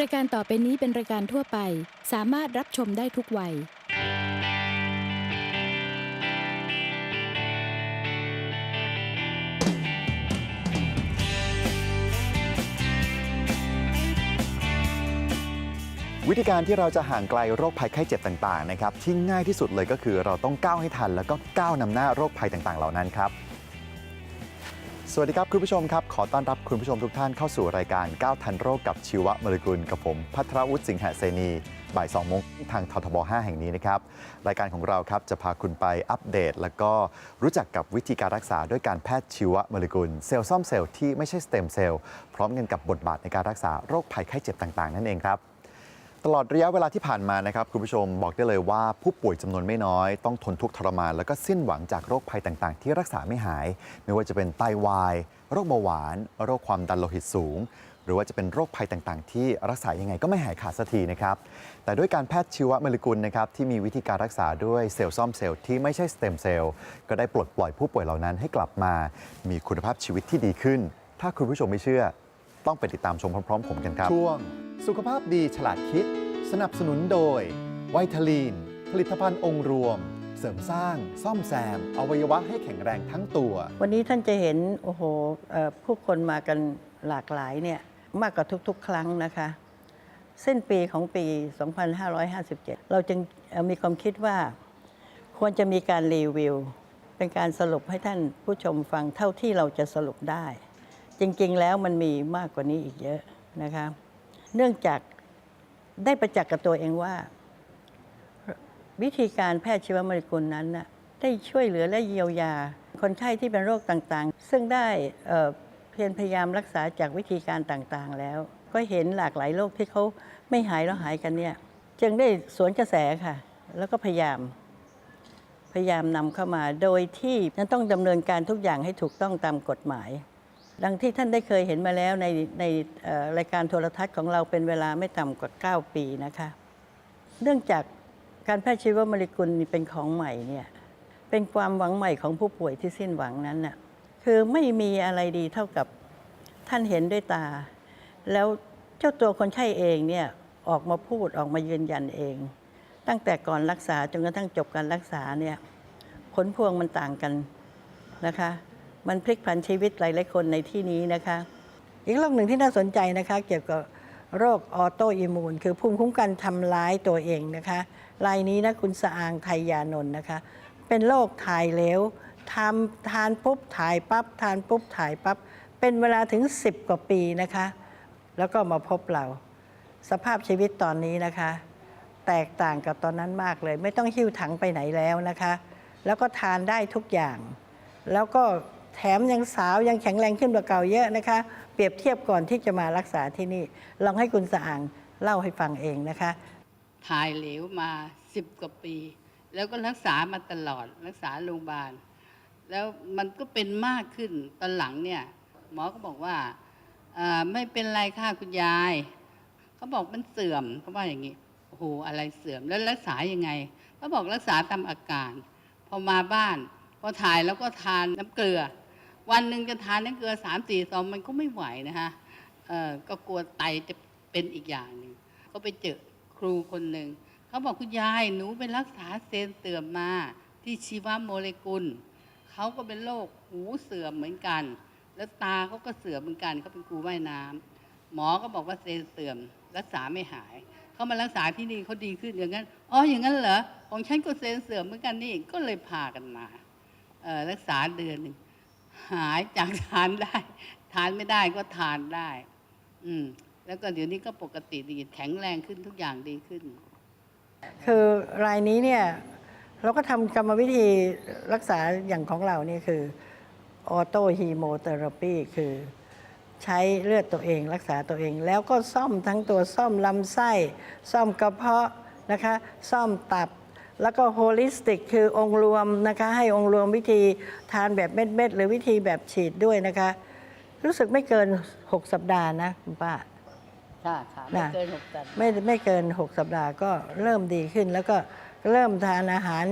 รายการต่อไปนี้เป็นรายการทั่วไป สามารถรับชมได้ทุกวัย วิธีการที่เราจะห่างไกลโรคภัยไข้เจ็บต่างๆนะครับที่ง่ายที่สุดเลยก็คือเราต้องก้าวให้ทัน แล้วก็ก้าวนำหน้าโรคภัยต่างๆ เหล่านั้นครับ สวัสดีครับ คุณผู้ชมครับ ขอต้อนรับคุณผู้ชมทุกท่านเข้าสู่รายการก้าวทันโรคกับชีวมลกุลกับผม พัทรวุฒิสิงหเสนีบ่าย2โมงทางททบ 5 แห่งนี้นะครับ รายการของเราครับจะพาคุณไปอัปเดต แล้วก็รู้จักกับวิธีการรักษาด้วยการแพทย์ชีวมลกุล เซลล์ซ่อมเซลล์ที่ไม่ใช่สเต็มเซลล์พร้อมกันกับบทบาทในการรักษาโรคภัยไข้เจ็บต่างๆ นั่นเองครับ ตลอดระยะเวลาที่ผ่านมานะครับคุณผู้ชมบอกได้เลยว่าผู้ป่วยจำนวนไม่น้อย ต้องทนทุกข์ทรมาน แล้วก็สิ้นหวังจากโรคภัยต่างๆ ที่รักษาไม่หาย ไม่ว่าจะเป็นไตวาย โรคเบาหวาน โรคความดันโลหิตสูง หรือว่าจะเป็นโรคภัยต่างๆ ที่รักษายังไงก็ไม่หายขาดสักทีนะครับแต่ด้วยการแพทย์ชีวมลกุลนะครับที่มีวิธีการรักษาด้วยเซลล์ซ่อมเซลล์ที่ไม่ใช่สเต็มเซลล์ก็ได้ปลดปล่อยผู้ป่วยเหล่านั้นให้กลับมา มีคุณภาพชีวิตที่ดีขึ้น ถ้าคุณผู้ชมไม่เชื่อ ต้องไปติดตามชมพร้อมๆ ผมกันครับ ช่วง สุขภาพดีฉลาดคิด สนับสนุนโดยไวทาลีน ผลิตภัณฑ์องค์รวม เสริมสร้าง ซ่อมแซม อวัยวะให้แข็งแรงทั้งตัว วันนี้ท่านจะเห็นโอ้โหเอ่อผู้คนมากันหลากหลายเนี่ยมากกว่าทุกๆ ครั้งนะคะ สิ้นปีของปี 2557 เราจึงเอ่อมีความคิดว่า ควรจะมีการรีวิว เป็นการสรุปให้ท่านผู้ชมฟังเท่าที่เราจะสรุปได้ จริงๆ แล้วมันมีมากกว่านี้อีกเยอะนะคะ เนื่องจากได้ประจักษ์กับตัวเองว่า วิธีการแพทย์ชีวมเลกุลนั้นน่ะได้ช่วยเหลือและเยียวยา คนไข้ที่เป็นโรคต่างๆ ซึ่งได้เอ่อเพียรพยายามรักษาจากวิธีการต่างๆ แล้ว ก็เห็นหลากหลายโรคที่เขาไม่หายแล้วหายกันเนี่ยจึงได้สวนกระแสค่ะ แล้วก็พยายามพยายามนำเข้ามาโดยที่นั้นต้องดำเนินการทุกอย่างให้ถูกต้องตามกฎหมาย ดังที่ท่านได้เคยเห็นมาแล้วในในรายการโทรทัศน์ของเราเป็นเวลาไม่ต่ำกว่า 9 ปีนะคะ เนื่องจากการแพทย์ชีวมเลกุลเป็นของใหม่เนี่ยเป็นความหวังใหม่ของผู้ป่วยที่สิ้นหวังนั้นน่ะคือไม่มีอะไรดีเท่ากับท่านเห็นด้วยตา แล้วเจ้าตัวคนไข้เองเนี่ยออกมาพูดออกมายืนยันเอง ตั้งแต่ก่อนรักษาจนกระทั่งจบการรักษาเนี่ยผลพวงมันต่างกันนะคะ มันพลิกผันชีวิตหลายๆคนในที่นี้นะคะ อีกโรคหนึ่งที่น่าสนใจนะคะ เกี่ยวกับโรคออโตอิมูนคือภูมิคุ้มกันทำร้ายตัวเองนะคะรายนี้นะคุณสะอางไทยยานนท์นะคะ เป็นโรคถ่ายเหลวทำทานปุ๊บถ่ายปั๊บทานปุ๊บถ่ายปั๊บเป็นเวลาถึง 10 กว่าปีนะคะ แล้วก็มาพบเรา สภาพชีวิตตอนนี้นะคะ แตกต่างกับตอนนั้นมากเลย ไม่ต้องหิ้วถังไปไหนแล้วนะคะ แล้วก็ทานได้ทุกอย่าง แล้วก็ แถมยังสาวยังแข็งแรงขึ้นกว่าเก่าเยอะนะคะ เปรียบเทียบก่อนที่จะมารักษาที่นี่ ลองให้คุณสะอางเล่าให้ฟังเองนะคะ ถ่ายเหลวมาสิบกว่าปี แล้วก็รักษามาตลอดรักษาโรงพยาบาล แล้วมันก็เป็นมากขึ้นตอนหลังเนี่ย หมอก็บอกว่าอ่าไม่เป็นไรค่ะคุณยายเขาบอกมันเสื่อมเขาว่าอย่างนี้โอ้โหอะไรเสื่อมแล้วรักษายังไงเขาบอกรักษาตามอาการ พอมาบ้านพอถ่ายแล้วก็ทานน้ำเกลือ วันหนึ่งจะทานน้ำเกลือสามสี่ซองมันก็ไม่ไหวนะคะเออก็กลัวไตจะเป็นอีกอย่างหนึ่งก็ไปเจอครูคนหนึ่งเขาบอกคุณยายหนูไปรักษาเซลล์เสื่อมมาที่ชีวโมเลกุลเขาก็เป็นโรคหูเสื่อมเหมือนกัน แล้วตาเขาก็เสื่อมเหมือนกันเขาเป็นครูว่ายน้ำหมอก็บอกว่าเซลล์เสื่อม รักษาไม่หายเขามารักษาที่นี่เขาดีขึ้นอย่างนั้นอ๋ออย่างนั้นเหรอของฉันก็เซลล์เสื่อมเหมือนกันนี่ก็เลยพากันมารักษาเดือนหนึ่ง หายจากทานได้ ทานไม่ได้ก็ทานได้ อืม แล้วก็เดี๋ยวนี้ก็ปกติดีแข็งแรงขึ้นทุกอย่างดีขึ้น คือรายนี้เนี่ย เราก็ทำกรรมวิธีรักษาอย่างของเราเนี่ยคือออโตฮีโมเทอราปีคือใช้เลือดตัวเองรักษาตัวเอง แล้วก็ซ่อมทั้งตัวซ่อมลำไส้ ซ่อมกระเพาะนะคะ ซ่อมตับ แล้วก็โฮลิสติกคือองค์รวมนะคะให้องค์รวมวิธีทานแบบเม็ดๆหรือวิธีแบบฉีดด้วยนะคะ รู้สึกไม่เกิน 6 สัปดาห์นะคุณป้าค่ะค่ะไม่น่ะเกินหกตันไม่ไม่เกิน 6 สัปดาห์ก็เริ่มดีขึ้น แล้วก็เริ่มทานอาหาร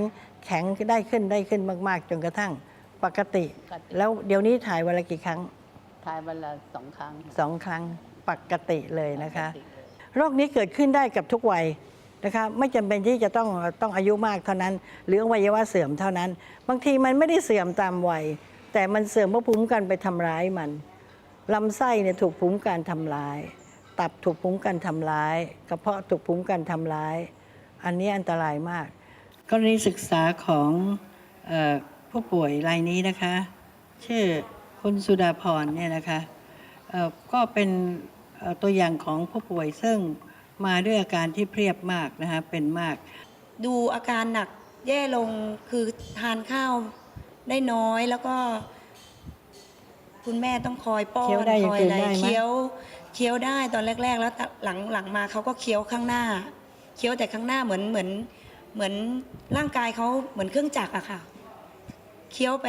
แข็งได้ขึ้นได้ขึ้นมาก ๆ จนกระทั่งปกติ แล้วเดี๋ยวนี้ถ่ายวันละกี่ครั้งทายวันละสองครั้งสองครั้งปกติเลยนะคะปกติเลยโรคนี้เกิดขึ้นได้กับทุกวัย นะคะไม่จำเป็นที่จะต้องต้องอายุมากเท่านั้น หรืออวัยวะเสื่อมเท่านั้น บางทีมันไม่ได้เสื่อมตามวัยแต่มันเสื่อมเพราะภูมิคุ้มกันไปทำร้ายมันลำไส้เนี่ยถูกภูมิคุ้มกันทำร้าย ตับถูกภูมิคุ้มกันทำร้ายกระเพาะถูกภูมิคุ้มกันทำร้าย อันนี้อันตรายมากกรณีศึกษาของออผู้ป่วยรายนี้นะคะ ชื่อคุณสุดาพรเนี่ยนะคะก็เป็นตัวอย่างของผู้ป่วยซึ่ง มาด้วยอาการที่เพรียบมากนะคะเป็นมาก ดูอาการหนักแย่ลงคือทานข้าวได้น้อยแล้วก็ คุณแม่ต้องคอยป้อนเคี้ยวได้คอยยังอะไรกินได้ไหม เคี้ยวเคี้ยวได้ตอนแรก ๆ แล้วหลังหลังมาเขาก็เคี้ยวข้างหน้า เคี้ยวแต่ข้างหน้าเหมือนเหมือน เหมือนร่างกายเขาเหมือนเครื่องจักรอะค่ะ เคี้ยวไป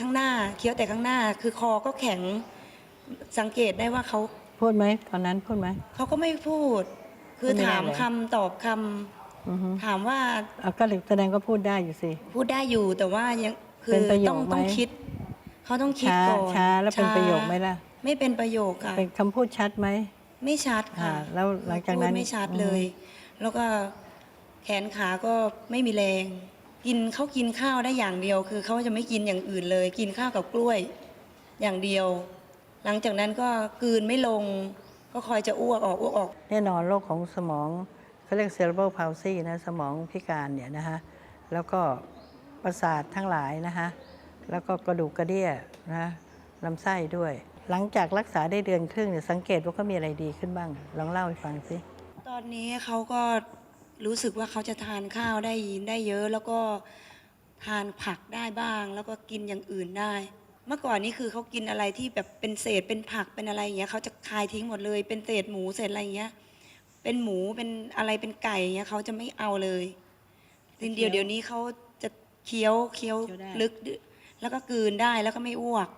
ข้างหน้า เคี้ยวแต่ข้างหน้า คือคอก็แข็งสังเกตได้ว่าเขาพูดไหมตอนนั้นพูดไหมเขาก็ไม่พูด คือพูดไม่ได้ถามเลยคำตอบคำอือฮึถามว่าอะก็แสดงก็พูดได้อยู่สิ พูดได้อยู่แต่ว่ายังคืเป็นอประโยคต้องไหมต้องคิด เขาต้องคิดช้าก่อนช้าแล้วเป็นช้าประโยคไหมล่ะ ไม่เป็นประโยคค่ะ เป็นคำพูดชัดไหม ไม่ชัดค่ะอ่าแล้วหลังจากนั้นพูดไม่ชัดอืมเลย แล้วก็แขนขาก็ไม่มีแรง กินเขากินข้าวได้อย่างเดียว คือเขาจะไม่กินอย่างอื่นเลย กินข้าวกับกล้วยอย่างเดียว หลังจากนั้นก็กลืนไม่ลง ก็คอยจะอ้วกออกอ้วกออก แน่นอนโรคของสมองเขาเรียก cerebral palsy นะสมองพิการเนี่ยนะฮะแล้วก็ประสาททั้งหลายนะฮะแล้วก็กระดูกกระเดี่ยนะลำไส้ด้วย หลังจากรักษาได้เดือนครึ่งเนี่ยสังเกตว่าเขามีอะไรดีขึ้นบ้าง ลองเล่าให้ฟังสิ ตอนนี้เขาก็รู้สึกว่าเขาจะทานข้าวได้ได้เยอะ แล้วก็ทานผักได้บ้าง แล้วก็กินอย่างอื่นได้ เมื่อก่อนนี้คือเขากินอะไรที่แบบเป็นเศษเป็นผักเป็นอะไรอย่างเงี้ยเขาจะคายทิ้งหมดเลย เป็นเศษหมูเศษอะไรอย่างเงี้ย เป็นหมูเป็นอะไรเป็นไก่อย่างเงี้ยเขาจะไม่เอาเลยทีเดียวเดี๋ยวนี้เขาจะเคี้ยวเคี้ยวเคี้ยวได้ ลึกแล้วก็กลืนได้แล้วก็ไม่อ้วก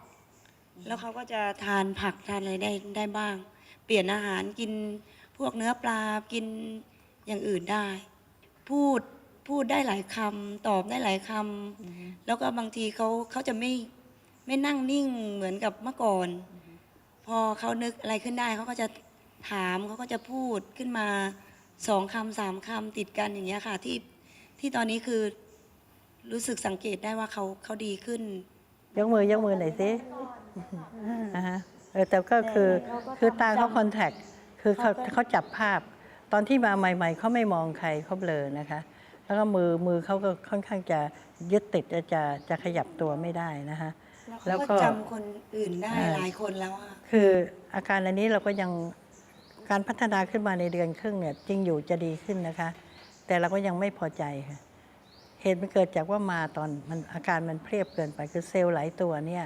แล้วเขาก็จะทานผักทานอะไรได้ได้บ้าง เปลี่ยนอาหารกินพวกเนื้อปลากินอย่างอื่นได้ พูดพูดได้หลายคำตอบได้หลายคำแล้วก็บางทีเขาเขาจะไม่ ไม่นั่งนิ่งเหมือนกับเมื่อก่อน พอเขานึกอะไรขึ้นได้เขาก็จะถามเขาก็จะพูดขึ้นมาสองคำสามคำติดกันอย่างเงี้ยค่ะ ที่ที่ตอนนี้คือรู้สึกสังเกตได้ว่าเขาเขาดีขึ้น ยกมือยกมือหน่อยสิอ่าฮะเออแต่ก็คือคือตาเขาคอนแทคคือเขาเขาจับภาพ ตอนที่มาใหม่ ๆเขาไม่มองใครเขาเบลอนะคะ แล้วก็มือมือเขาก็ค่อนข้างจะยึดติดจะจะจะขยับตัวไม่ได้นะคะ แล้แล้ววก็ ก็จำคนอื่นได้อ่าหลายคนแล้วค่ะคืออาการอันนี้เราก็ยังการพัฒนาขึ้นมาในเดือนครึ่งเนี่ยจริงอยู่จะดีขึ้นนะคะ แต่เราก็ยังไม่พอใจค่ะเหตุมันเกิดจากว่ามาตอนมันอาการมันเพรียบเกินไปคือเซลล์หลายตัวเนี่ย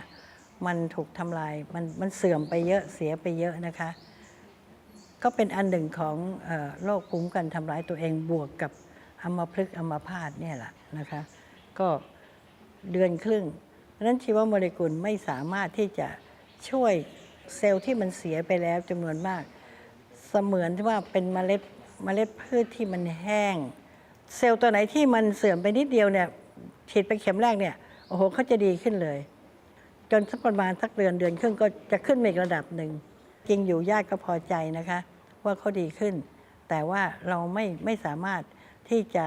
มันถูกทำลายมันมันเสื่อมไปเยอะเสียไปเยอะนะคะ ก็เป็นอันหนึ่งของเออโรคภูมิคุ้มกันทำร้ายตัวเองบวกกับอัมพฤกษ์อัมพาตเนี่ยแหละนะคะ ก็เดือนครึ่งเพ ราะนั้นชีวโมเลกุลไม่สามารถที่จะช่วยเซลล์ที่มันเสียไปแล้วจำนวนมาก เสมือนที่ว่าเป็นเมล็ดเมล็ดพืชที่มันแห้ง เซลล์ตัวไหนที่มันเสื่อมไปนิดเดียวเนี่ยฉีดไปเข็มแรกเนี่ยโอ้โหเขาจะดีขึ้นเลย จนสักประมาณสักเดือนเดือนครึ่งก็จะขึ้นมาอีกระดับหนึ่งจริงอยู่ญาติก็พอใจนะคะ ว่าเขาดีขึ้น แต่ว่าเราไม่ไม่สามารถที่จะ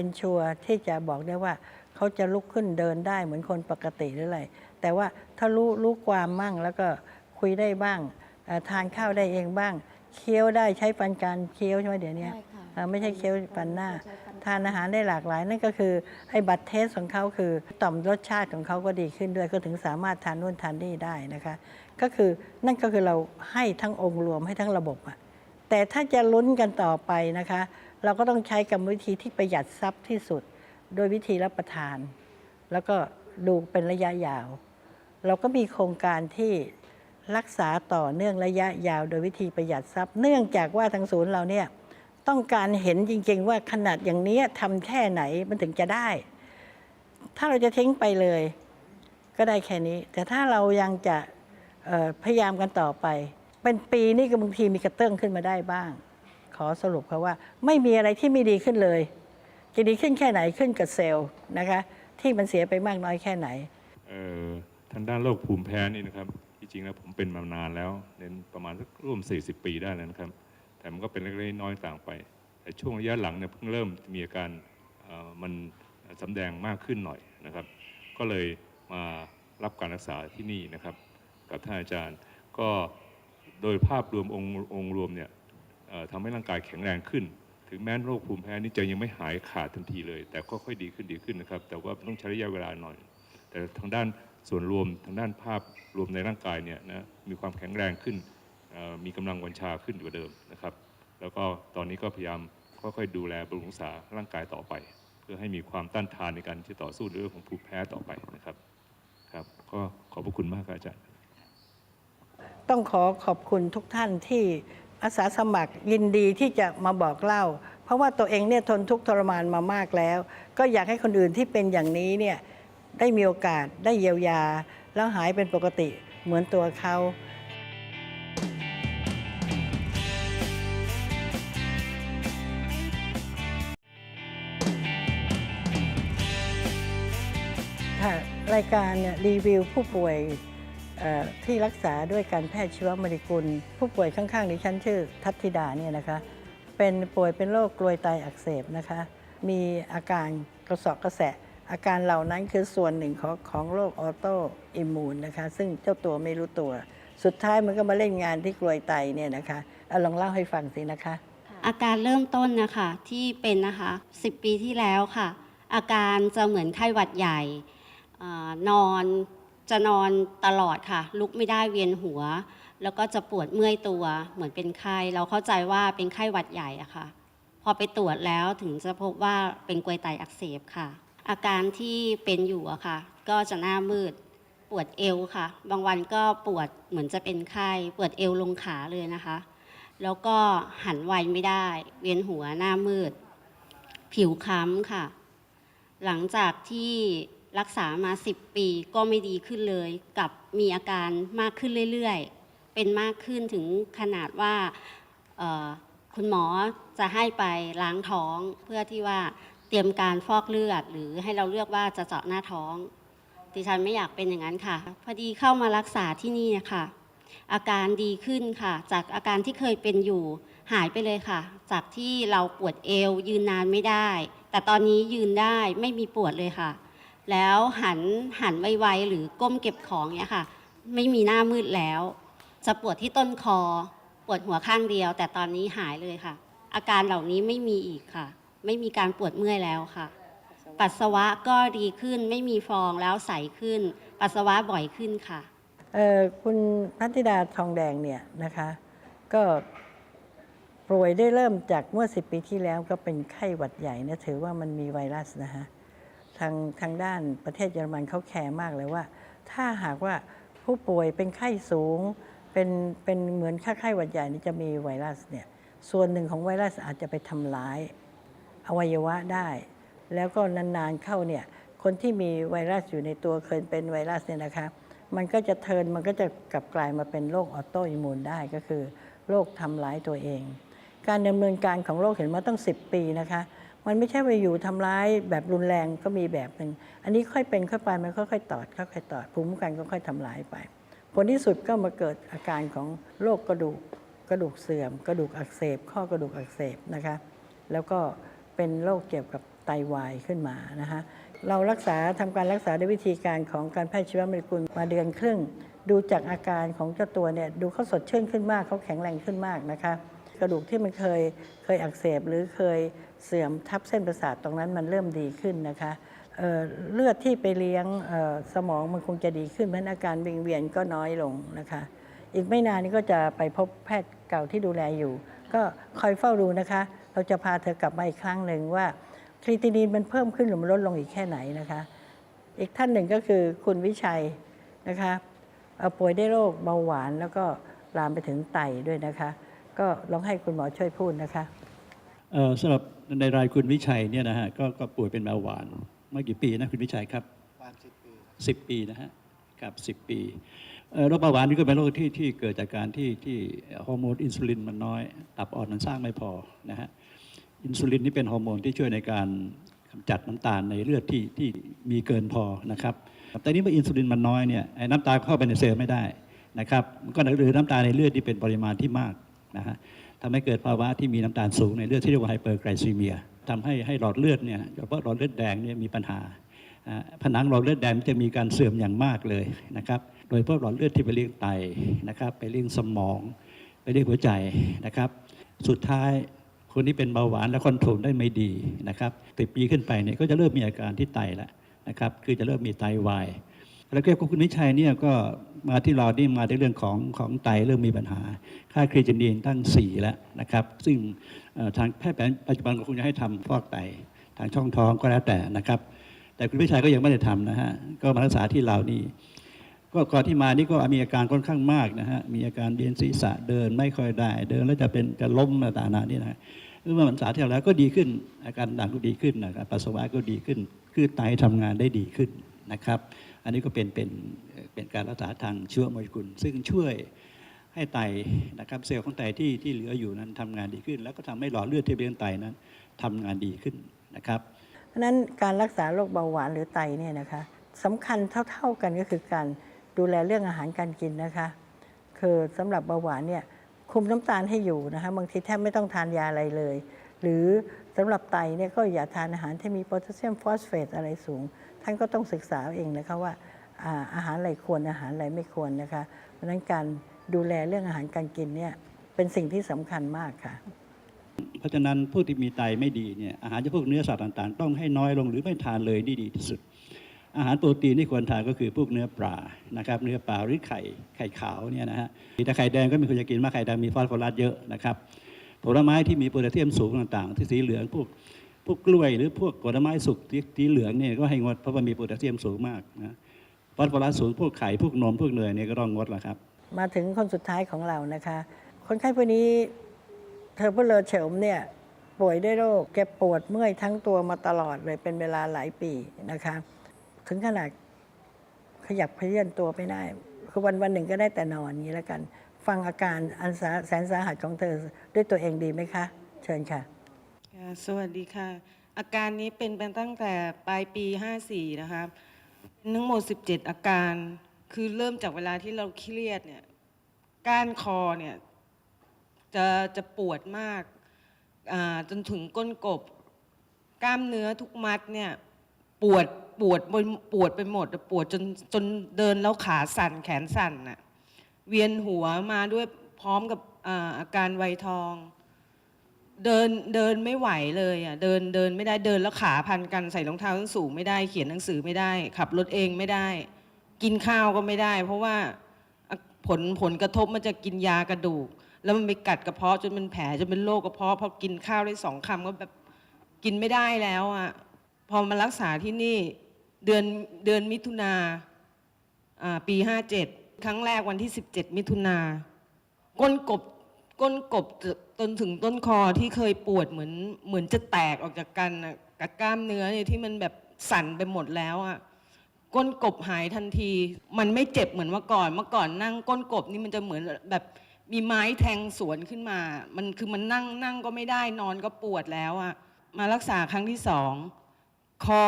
ensure ที่จะบอกได้ว่า เขาจะลุกขึ้นเดินได้เหมือนคนปกติหรืออะไร แต่ว่าถ้ารู้รู้ความมั่งแล้วก็คุยได้บ้างเอ่อทานข้าวได้เองบ้าง เคี้ยวได้ใช้ฟันการเคี้ยวใช่ไหมเดี๋ยวนี้เอ่อไม่ใช่เคี้ยวฟันหน้า ทานอาหารได้หลากหลายนั่นก็คือไอ้บัตรเทสของเขาคือต่อมรสชาติของเขาก็ดีขึ้นด้วยก็ถึงสามารถทานนู่นทานนี่ได้นะคะ ก็คือนั่นก็คือเราให้ทั้งองค์รวมให้ทั้งระบบอะแต่ถ้าจะลุ้นกันต่อไปนะคะ เราก็ต้องใช้กรรมวิธีที่ประหยัดทรัพย์ที่สุด โดยวิธีรับประทาน แล้วก็ดูเป็นระยะยาว เราก็มีโครงการที่รักษาต่อเนื่องระยะยาว โดยวิธีประหยัดทรัพย์ เนื่องจากว่าทางศูนย์เราเนี่ยต้องการเห็นจริง ๆ ว่าขนาดอย่างนี้ทำแค่ไหนมันถึงจะได้ ถ้าเราจะทิ้งไปเลย ก็ได้แค่นี้ แต่ถ้าเรายังจะพยายามกันต่อไป เป็นปีนี่ก็บางทีมีกระเตื้องขึ้นมาได้บ้าง ขอสรุปค่ะว่า ไม่มีอะไรที่ไม่ดีขึ้นเลย จะดีขึ้นแค่ไหนขึ้นกับเซลล์นะคะที่มันเสียไปมากน้อยแค่ไหน เอ่อทางด้านโรคภูมิแพ้นี่นะครับที่จริงแล้วผมเป็นมานานแล้วเป็นประมาณสักร่วม 40 ปีได้แล้วนะครับ แต่มันก็เป็นเล็กๆน้อยๆต่างไป แต่ช่วงระยะหลังเนี่ยเพิ่งเริ่มมีอาการเอ่อมันสำแดงมากขึ้นหน่อยนะครับ ก็เลยมารับการรักษาที่นี่นะครับ กับท่านอาจารย์ก็โดยภาพรวมองค์องค์รวมเนี่ยเอ่อทำให้ร่างกายแข็งแรงขึ้น ถึงแม้โรคภูมิแพ้นี่จะยังไม่หายขาดทันทีเลย แต่ก็ค่อยดีขึ้นดีขึ้นนะครับ แต่ว่าต้องใช้ระยะเวลาหน่อย แต่ทางด้านส่วนรวมทางด้านภาพรวมในร่างกายเนี่ยนะมีความแข็งแรงขึ้น มีกำลังวังชาขึ้นกว่าเดิมนะครับ แล้วก็ตอนนี้ก็พยายามค่อยๆดูแลบำรุงรักษาร่างกายต่อไป เพื่อให้มีความต้านทานในการที่ต่อสู้เรื่องของภูมิแพ้ต่อไปนะครับครับก็ขอบพระคุณมากครับอาจารย์ ต้องขอขอบคุณทุกท่านที่ อาสาสมัครยินดีที่จะมาบอกเล่า เพราะว่าตัวเองเนี่ยทนทุกข์ทรมานมามากแล้ว ก็อยากให้คนอื่นที่เป็นอย่างนี้เนี่ยได้มีโอกาสได้เยียวยา แล้วหายเป็นปกติเหมือนตัวเขาค่ะรายการเนี่ยรีวิวผู้ป่วย ที่รักษาด้วยการแพทย์ชีวมริกุล ผู้ป่วยข้างๆดิฉันชื่อทัตธิดาเนี่ยนะคะ เป็นป่วยเป็นโรคกลวยไตอักเสบนะคะ มีอาการกระสอบกระแสะอาการเหล่านั้นคือส่วนหนึ่งของของโรคออโตอิมูนนะคะ ซึ่งเจ้าตัวไม่รู้ตัว สุดท้ายมันก็มาเล่นงานที่กลวยไตเนี่ยนะคะเอาลองเล่าให้ฟังสินะคะ อาการเริ่มต้นนะคะที่เป็นนะคะ 10 ปีที่แล้วค่ะ อาการจะเหมือนไข้หวัดใหญ่อนอน จะนอนตลอดค่ะ ลุกไม่ได้เวียนหัว แล้วก็จะปวดเมื่อยตัวเหมือนเป็นไข้เราเข้าใจว่าเป็นไข้หวัดใหญ่อะค่ะ พอไปตรวจแล้วถึงจะพบว่าเป็นกรวยไตอักเสบค่ะ อาการที่เป็นอยู่อะค่ะ ก็จะหน้ามืดปวดเอวค่ะ บางวันก็ปวดเหมือนจะเป็นไข้ปวดเอวลงขาเลยนะคะ แล้วก็หันไวไม่ได้ เวียนหัวหน้ามืด ผิวค้ำค่ะ หลังจากที่ รักษามา 10 ปีก็ไม่ดีขึ้นเลยกับมีอาการมากขึ้นเรื่อยๆ เป็นมากขึ้นถึงขนาดว่าคุณหมอจะให้ไปล้างท้องเพื่อที่ว่าเตรียมการฟอกเลือด หรือให้เราเลือกว่าจะเจาะหน้าท้อง ดิฉันไม่อยากเป็นอย่างนั้นค่ะ พอดีเข้ามารักษาที่นี่ค่ะ อาการดีขึ้นค่ะ จากอาการที่เคยเป็นอยู่หายไปเลยค่ะ จากที่เราปวดเอวยืนนานไม่ได้ แต่ตอนนี้ยืนได้ไม่มีปวดเลยค่ะ แล้วหันหันไวๆหรือก้มเก็บของเนี่ยค่ะ ไม่มีหน้ามืดแล้ว จะปวดที่ต้นคอ ปวดหัวข้างเดียว แต่ตอนนี้หายเลยค่ะ อาการเหล่านี้ไม่มีอีกค่ะ ไม่มีการปวดเมื่อยแล้วค่ะ ปัสสาวะก็ดีขึ้นไม่มีฟองแล้วใสขึ้น ปัสสาวะบ่อยขึ้นค่ะเอ่อคุณพัทธิดาทองแดงเนี่ยนะคะ ก็ป่วยได้เริ่มจากเมื่อ 10 ปีที่แล้วก็เป็นไข้หวัดใหญ่นะถือว่ามันมีไวรัสนะฮะ ทางทางด้านประเทศเยอรมันเขาแคร์มากเลยว่า ถ้าหากว่าผู้ป่วยเป็นไข้สูง เป็นเป็นเหมือนค่าไข้หวัดใหญ่นี่จะมีไวรัสเนี่ยส่วนหนึ่งของไวรัสอาจจะไปทำร้ายอวัยวะได้ แล้วก็นานๆเข้าเนี่ยคนที่มีไวรัสอยู่ในตัวเคยเป็นไวรัสเนี่ยนะคะมันก็จะเทิร์นมันก็จะกลับกลายมาเป็นโรคออโตอิมมูนได้ก็คือโรคทำร้ายตัวเอง การดำเนินการของโรคเห็นมาตั้ง 10 ปีนะคะ มันไม่ใช่ว่าอยู่ทำร้ายแบบรุนแรงก็มีแบบหนึ่งอันนี้ค่อยเป็นค่อยไปมันค่อยๆตอดค่อยๆตอดภูมิคุ้มกันก็ค่อยทำลายไป ผลที่สุดก็มาเกิดอาการของโรคกระดูกกระดูกเสื่อม กระดูกอักเสบ ข้อกระดูกอักเสบนะคะแล้วก็เป็นโรคเกี่ยวกับไตวายขึ้นมานะคะเรารักษาทำการรักษาด้วยวิธีการของการแพทย์ชีวมริกุลมาเดือนครึ่ง ดูจากอาการของเจ้าตัวเนี่ยดูเขาสดชื่นขึ้นมากเขาแข็งแรงขึ้นมากนะคะกระดูกที่มันเคยเคยอักเสบหรือเคย เสื่อมทับเส้นประสาทตรงนั้นมันเริ่มดีขึ้นนะคะเเลือดที่ไปเลี้ยงสมองมันคงจะดีขึ้นเพราะฉะนั้นอาการวิงเวียนก็น้อยลงนะคะ อีกไม่นานนี้ก็จะไปพบแพทย์เก่าที่ดูแลอยู่ ก็คอยเฝ้าดูนะคะ เราจะพาเธอกลับมาอีกครั้งหนึ่งว่าครีตินีนมันเพิ่มขึ้นหรือมันลดลงอีกแค่ไหนนะคะ อีกท่านหนึ่งก็คือคุณวิชัยนะคะป่วยได้โรคเบาหวานแล้วก็ลามไปถึงไตด้วยนะคะ ก็ลองให้คุณหมอช่วยพูดนะคะ สำหรับในรายคุณวิชัยเนี่ยนะฮะก็ก็ป่วยเป็นเบาหวานเมื่อกี่ปีนะคุณวิชัยครับประมาณสิบปีสิบปีนะฮะครับสิบปีเอ่อโรคเบาหวานนี่ก็เป็นโรคที่ที่เกิดจากการที่ที่ฮอร์โมนอินซูลินมันน้อย ตับอ่อนมันสร้างไม่พอนะฮะอินซูลินนี่เป็นฮอร์โมนที่ช่วยในการกำจัดน้ำตาลในเลือดที่ที่มีเกินพอนะครับแต่นี้เมื่ออินซูลินมันน้อยเนี่ยไอ้น้ำตาลเข้าไปในเซลล์ไม่ได้นะครับมันก็หรือน้ำตาลในเลือดที่เป็นปริมาณที่มากนะฮะ ทำให้เกิดภาวะที่มีน้ำตาลสูงในเลือดที่เรียกว่าไฮเปอร์ไกลซีเมียทำให้ให้หลอดเลือดเนี่ยโดยเฉพาะหลอดเลือดแดงเนี่ยมีปัญหาผนังหลอดเลือดแดงจะมีการเสื่อมอย่างมากเลยนะครับโดยเฉพาะหลอดเลือดที่ไปเลี้ยงไตนะครับไปเลี้ยงสมอง ไปเลี้ยงหัวใจนะครับ สุดท้ายคนที่เป็นเบาหวานและคอนโทรลได้ไม่ดีนะครับติดปีขึ้นไปเนี่ยก็จะเริ่มมีอาการที่ไตแล้วนะครับคือจะเริ่มมีไตวายแล้วก็คุณวิชัยเนี่ยก็ มาที่เรานี่มาในเรื่องของของไตเริ่มมีปัญหา ค่าครีเจนีนตั้ง 4 แล้วนะครับ ซึ่งทางแพทย์แผนปัจจุบันก็คงจะให้ทำฟอกไตทางช่องท้องก็แล้วแต่นะครับ แต่คุณวิชัยก็ยังไม่ได้ทำนะฮะก็มารักษาที่เรานี่ก็ก่อนที่มานี่ก็มีอาการค่อนข้างมากนะฮะมีอาการเบียนศีรษะเดินไม่ค่อยได้ เดินแล้วจะเป็นจะล้มต่างๆนานี่นะเมื่อมันษาที่แล้วก็ดีขึ้น อาการต่างก็ดีขึ้นนะครับปัสสาวะก็ดีขึ้น คือไตทำงานได้ดีขึ้นนะครับ นนี้ก็เป็นเป็นเป็นการรักษาทางเชื้อโมเลกุล ซึ่งช่วยให้ไตนะครับเซลล์ของไตที่ที่เหลืออยู่นั้นทำงานดีขึ้น แล้วก็ทำให้หลอดเลือดที่ไปเลี้ยงไตนั้นทำงานดีขึ้นนะครับ เพราะฉะนั้นการรักษาโรคเบาหวานหรือไตเนี่ยนะคะสำคัญเท่า ๆกันก็คือการดูแลเรื่องอาหารการกินนะคะ คือสำหรับเบาหวานเนี่ยคุมน้ำตาลให้อยู่นะคะบางทีแทบไม่ต้องทานยาอะไรเลย หรือสำหรับไตเนี่ยก็อย่าทานอาหารที่มีโพแทสเซียมฟอสเฟตอะไรสูง ท่านก็ต้องศึกษาเองนะคะว่าอาหารอะไรควรอาหารอะไรไม่ควรนะคะ เพราะฉะนั้นการดูแลเรื่องอาหารการกินเนี่ยเป็นสิ่งที่สำคัญมากค่ะ เพราะฉะนั้นผู้ที่มีไตไม่ดีเนี่ยอาหารจำพวกเนื้อสัตว์ต่างๆ ต้องให้น้อยลงหรือไม่ทานเลยนี่ดีที่สุด อาหารโปรตีนที่ควรทานก็คือพวกเนื้อปลานะครับเนื้อปลาหรือไข่ไข่ขาวเนี่ยนะฮะแต่ไข่แดงก็มีคนจะกินมากไข่แดงมีฟอสฟอรัสเยอะนะครับผลไม้ที่มีโพแทสเซียมสูงต่างๆ ที่สีเหลืองพวก พวกกล้วยหรือพวกผลไม้สุกที่สีเหลืองเนี่ยก็ให้งดเพราะว่ามีโพแทสเซียมสูงมากนะฟอสฟอรัสสูงพวกไข่พวกนมพวกเนยเนี่ยก็ต้องงดละครับ มาถึงคนสุดท้ายของเรานะคะ คนไข้คนนี้เธอเพลเลอเฉลมเนี่ยป่วยด้วยโรคแกปวดเมื่อยทั้งตัวมาตลอดเลยเป็นเวลาหลายปีนะคะ ถึงขนาดขยับเขยื่อนตัวไม่ได้ คือวันวันหนึ่งก็ได้แต่นอนนี้แล้วกัน ฟังอาการอันสาแสนสาหัสของเธอด้วยตัวเองดีไหมคะ เชิญค่ะ ค่ะสวัสดีค่ะ อาการนี้เป็นมาตั้งแต่ปลายปี 54 นะคะเป็นทั้งหมด 17 อาการ คือเริ่มจากเวลาที่เราเครียดเนี่ย ก้านคอเนี่ย จะจะปวดมากอ่าจนถึงก้นกบ กล้ามเนื้อทุกมัดเนี่ย ปวดปวดบนปวดไปหมดปวดจนจนเดินแล้วขาสั่นแขนสั่นน่ะเวียนหัวมาด้วยพร้อมกับอาอาการไวทอง เดินเดินไม่ไหวเลยอะเดินเดินไม่ได้เดินแล้วขาพันกันใส่รองเท้าส้นสูงไม่ได้เขียนหนังสือไม่ได้ ขับรถเองไม่ได้ กินข้าวก็ไม่ได้ เพราะว่าผลผลกระทบมันจะกินยากระดูก แล้วมันไปกัดกระเพาะจนเป็นแผลจนเป็นโรคกระเพาะพอกินข้าวได้สองคำก็แบบกินไม่ได้แล้วอะพอมารักษาที่นี่เดือนเดือนมิถุนาปีห้าเจ็ดครั้งแรกวันที่17มิถุนาก้นกบก้นกบ จนถึงต้นคอที่เคยปวดเหมือนเหมือนจะแตกออกจากกันน่ะกับกล้ามเนื้อเนี่ยที่มันแบบสั่นไปหมดแล้วอะก้นกบหายทันที มันไม่เจ็บเหมือนเมื่อก่อน เมื่อก่อนนั่งก้นกบนี่มันจะเหมือนแบบมีไม้แทงสวนขึ้นมา มันคือมันนั่งนั่งก็ไม่ได้นอนก็ปวดแล้วอะมารักษาครั้งที่สองคอ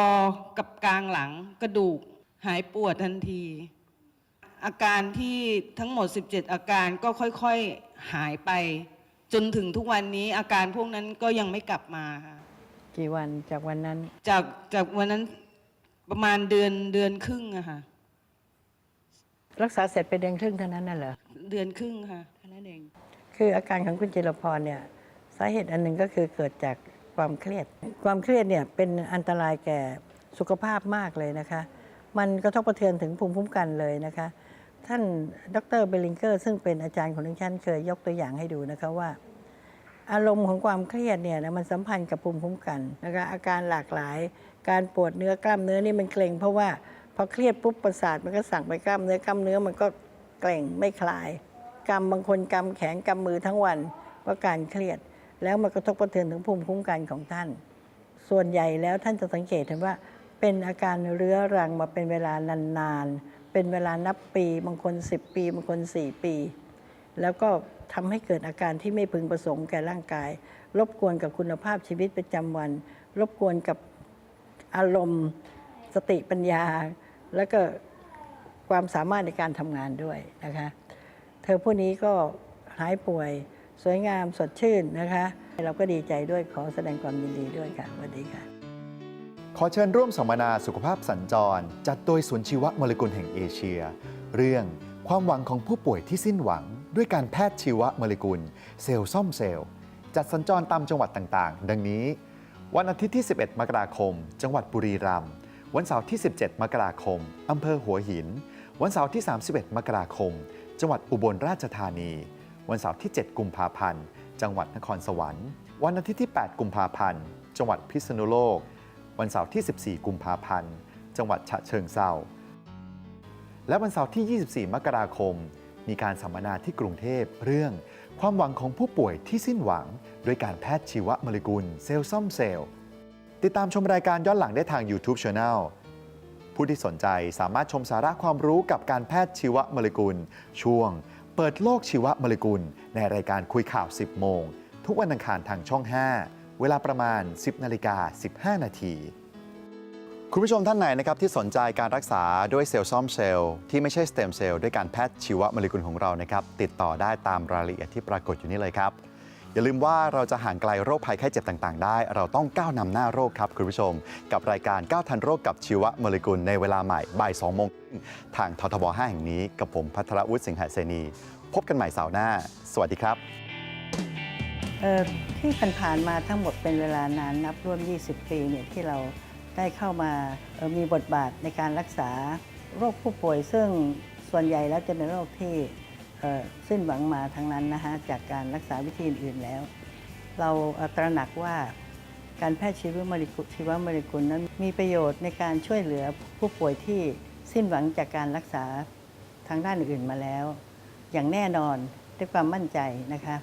กับกลางหลังกระดูกหายปวดทันที อาการที่ทั้งหมด 17 อาการก็ค่อยๆหายไป จนถึงทุกวันนี้อาการพวกนั้นก็ยังไม่กลับมาค่ะกี่วันจากวันนั้น จากจากวันนั้นประมาณเดือนเดือนครึ่งอะค่ะ รักษาเสร็จไปเดือนครึ่งเท่านั้นน่ะเหรอเดือนครึ่งค่ะแค่นั้นเองคืออาการของคุณจิรพรเนี่ย สาเหตุอันหนึ่งก็คือเกิดจากความเครียด ความเครียดเนี่ยเป็นอันตรายแก่สุขภาพมากเลยนะคะ มันกระทบกระเทือนถึงภูมิคุ้มกันเลยนะคะ ท่านดรเบลิงเกอร์ ซึ่งเป็นอาจารย์ของดิฉันเคยยกตัวอย่างให้ดูนะคะว่า อารมณ์ของความเครียดเนี่ยนะมันสัมพันธ์กับภูมิคุ้มกันนะคะอาการหลากหลาย การปวดเนื้อกล้ามเนื้อนี่มันเกร็งเพราะว่าพอเครียดปุ๊บประสาทมันก็สั่งไปกล้ามเนื้อกล้ามเนื้อมันก็เกร็งไม่คลายกำบางคนกำแขนกำมือทั้งวันเพราะการเครียด แล้วมันกระทบกระเทือนถึงภูมิคุ้มกันของท่าน ส่วนใหญ่แล้วท่านจะสังเกตเห็นว่าเป็นอาการเรื้อรังมาเป็นเวลานาน เป็นเวลานับปีบางคน 10 ปีบางคน 4 ปี แล้วก็ทำให้เกิดอาการที่ไม่พึงประสงค์แก่ร่างกาย รบกวนกับคุณภาพชีวิตประจำวัน รบกวนกับอารมณ์ สติปัญญา แล้วก็ความสามารถในการทำงานด้วยนะคะ เธอผู้นี้ก็หายป่วย สวยงามสดชื่นนะคะ เราก็ดีใจด้วยขอแสดงความยินดีด้วยค่ะสวัสดีค่ะ ขอเชิญร่วมสัมมนาสุขภาพสัญจร จัดโดยศูนย์ชีวโมเลกุลแห่งเอเชีย เรื่องความหวังของผู้ป่วยที่สิ้นหวัง ด้วยการแพทย์ชีวโมเลกุล เซลล์ซ่อมเซลล์ จัดสัญจรตามจังหวัดต่างๆ ดังนี้ วันอาทิตย์ที่ 11 มกราคม จังหวัดบุรีรัมย์วันเสาร์ที่ 17 มกราคมอำเภอหัวหิน วันเสาร์ที่ 31 มกราคม จังหวัดอุบลราชธานี วันเสาร์ที่ 7 กุมภาพันธ์ จังหวัดนครสวรรค์ วันอาทิตย์ที่ 8 กุมภาพันธ์ จังหวัดพิษณุโลก วันเสาร์ที่ 14 กุมภาพันธ์ จังหวัดฉะเชิงเทราและวันเสาร์ที่ 24 มกราคม มีการสัมมนาที่กรุงเทพเรื่อง ความหวังของผู้ป่วยที่สิ้นหวัง ด้วยการแพทย์ชีวโมเลกุลเซลล์ซ่อมเซลล์ ติดตามชมรายการย้อนหลังได้ทาง YouTube Channel ผู้ที่สนใจสามารถชมสาระความรู้กับการแพทย์ชีวโมเลกุล ช่วง เปิดโลกชีวโมเลกุล ในรายการคุยข่าว 10 โมง ทุกวันอังคารทางช่อง 5 เวลาประมาณ 10นาฬิกา15 นาที คุณผู้ชมท่านไหนนะครับที่สนใจการรักษาด้วยเซลล์ซ่อมเซลล์ที่ไม่ใช่สเต็มเซลล์ด้วยการแพทย์ชีวโมเลกุลของเรานะครับติดต่อได้ตามรายละเอียดที่ปรากฏอยู่นี่เลยครับอย่าลืมว่าเราจะห่างไกลโรคภัยไข้เจ็บต่าง ๆ ได้ เราต้องก้าวนำหน้าโรคครับคุณผู้ชม กับรายการก้าวทันโรคกับชีวโมเลกุลในเวลาใหม่บ่าย2โมงครึ่งทางททบ 5 แห่งนี้ กับผมพัทรวุฒิสิงหเสนี พบกันใหม่เสาร์หน้า สวัสดีครับ ที่ผ่านมาทั้งหมดเป็นเวลานานนับร่วม 20 ปีเนี่ยที่เราได้เข้ามามีบทบาทในการรักษาโรคผู้ป่วย ซึ่งส่วนใหญ่แล้วจะเป็นโรคที่สิ้นหวังมาทั้งนั้นนะคะจากการรักษาวิธีอื่นๆแล้ว เราตระหนักว่าการแพทย์ชีวโมเลกุลชีวโมเลกุลนั้นมีประโยชน์ในการช่วยเหลือผู้ป่วยที่สิ้นหวังจากการรักษาทางด้านอื่นมาแล้ว อย่างแน่นอนด้วยความมั่นใจนะคะ